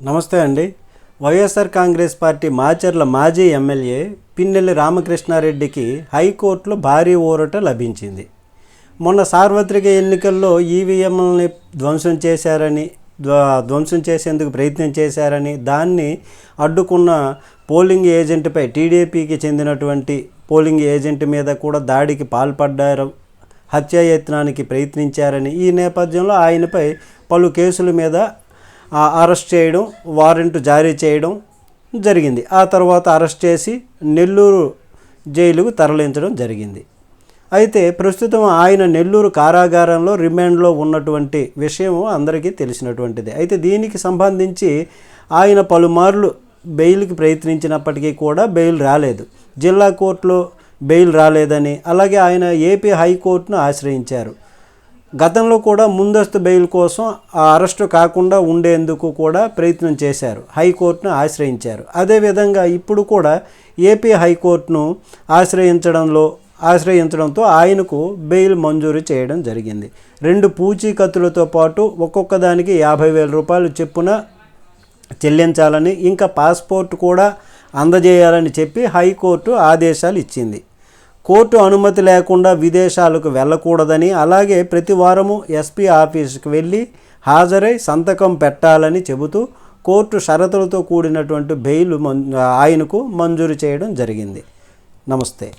నమస్తే అండి. వైఎస్ఆర్ కాంగ్రెస్ పార్టీ మాచర్ల మాజీ ఎమ్మెల్యే పిన్నెల్లి రామకృష్ణారెడ్డికి హైకోర్టులో భారీ ఊరట లభించింది. మొన్న సార్వత్రిక ఎన్నికల్లో ఈవీఎంలని ధ్వంసం చేశారని ధ్వంసం చేసేందుకు ప్రయత్నం చేశారని దాన్ని అడ్డుకున్న పోలింగ్ ఏజెంట్పై టీడీపీకి చెందినటువంటి పోలింగ్ ఏజెంట్ మీద కూడా దాడికి పాల్పడ్డారు హత్యాయత్నానికి ప్రయత్నించారని ఈ నేపథ్యంలో ఆయనపై పలు కేసుల మీద అరెస్ట్ చేయడం వారెంట్ జారీ చేయడం జరిగింది. ఆ తర్వాత అరెస్ట్ చేసి నెల్లూరు జైలుకు తరలించడం జరిగింది. అయితే ప్రస్తుతం ఆయన నెల్లూరు కారాగారంలో రిమాండ్లో ఉన్నటువంటి విషయం అందరికీ తెలిసినటువంటిది. అయితే దీనికి సంబంధించి ఆయన పలుమార్లు బెయిల్కి ప్రయత్నించినప్పటికీ కూడా బెయిల్ రాలేదు. జిల్లా కోర్టులో బెయిల్ రాలేదని అలాగే ఆయన ఏపీ హైకోర్టును ఆశ్రయించారు. గతంలో కూడా ముందస్తు బెయిల్ కోసం ఆ అరెస్టు కాకుండా ఉండేందుకు కూడా ప్రయత్నం చేశారు. హైకోర్టును ఆశ్రయించారు. అదేవిధంగా ఇప్పుడు కూడా ఏపీ హైకోర్టును ఆశ్రయించడంలో ఆశ్రయించడంతో ఆయనకు బెయిల్ మంజూరు చేయడం జరిగింది. రెండు పూచీకత్తులతో పాటు ఒక్కొక్క దానికి యాభై వేల రూపాయలు చెప్పున చెల్లించాలని ఇంకా పాస్పోర్ట్ కూడా అందజేయాలని చెప్పి హైకోర్టు ఆదేశాలు ఇచ్చింది. కోర్టు అనుమతి లేకుండా విదేశాలకు వెళ్ళకూడదని అలాగే ప్రతి వారము ఎస్పీ ఆఫీస్కి వెళ్ళి హాజరై సంతకం పెట్టాలని చెబుతూ కోర్టు షరతులతో కూడినటువంటి బెయిల్ మం- ఆయనకు మంజూరు చేయడం జరిగింది. నమస్తే.